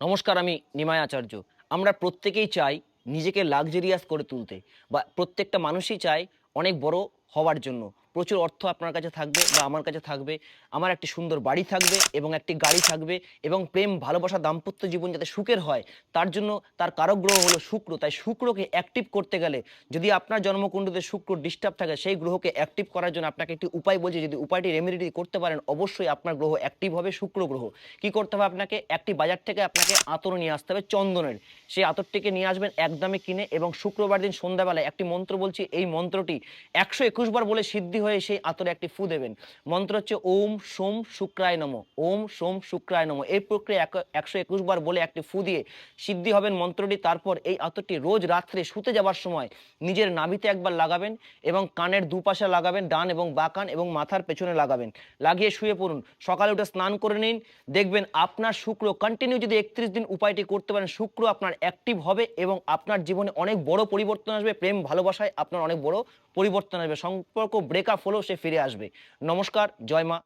নমস্কার, আমি নিমায় আচার্য। আমরা প্রত্যেকেই চাই নিজেকে লাক্সারিয়াস করে তুলতে বা প্রত্যেকটা মানুষই চায় অনেক বড় হওয়ার জন্য। প্রচুর অর্থ আপনার কাছে থাকবে বা আমার কাছে থাকবে। আমার একটি সুন্দর বাড়ি থাকবে এবং একটি গাড়ি থাকবে এবং প্রেম, ভালোবাসা, দাম্পত্য জীবন যাতে সুখের হয়, তার জন্য তার কারক গ্রহ হলো শুক্র। তাই শুক্রকে অ্যাক্টিভ করতে গেলে যদি আপনার জন্মকুণ্ডতে শুক্র ডিস্টার্ব থাকে, সেই গ্রহকে অ্যাক্টিভ করার জন্য আপনাকে একটি উপায় বলছি, যদি উপায়টি রেমেডিটি করতে পারেন, অবশ্যই আপনার গ্রহ অ্যাক্টিভ হবে শুক্র গ্রহ। কি করতে হবে আপনাকে? একটি বাজার থেকে আপনাকে আতর নিয়ে আসতে হবে চন্দনের। সেই আতরটিকে নিয়ে আসবেন একদমে কিনে এবং শুক্রবার দিন সন্ধ্যাবেলায় একটি মন্ত্র বলছি, এই মন্ত্রটি একশো একুশ বার বলে সিদ্ধি হয়ে সেই আতরে একটি ফু দেবেন। মন্ত্র হচ্ছে ওম সোম শুক্রায় নম। ওম সোম শুক্রায় নম। এই প্রক্রিয়া একশো একুশ বার বলে একটি ফু দিয়ে সিদ্ধি হবেন মন্ত্রটি। তারপর এই আতরটি রোজ রাত্রে শুতে যাবার সময় নিজের নাভিতে একবার লাগাবেন এবং কানের দুপাশে লাগাবেন, ডান এবং বাকান এবং মাথার পেছনে লাগাবেন। লাগিয়ে শুয়ে পড়ুন। সকালে উঠে স্নান করে নিন। দেখবেন আপনার শুক্র কন্টিনিউ যদি একত্রিশ দিন উপায়টি করতে পারেন, শুক্র আপনার অ্যাক্টিভ হবে এবং আপনার জীবনে অনেক বড় পরিবর্তন আসবে। প্রেম, ভালোবাসায় আপনার অনেক বড় পরিবর্তন আসবে। সম্পর্ক ব্রেকআপ হলেও সে ফিরে আসবে। নমস্কার জয় মা।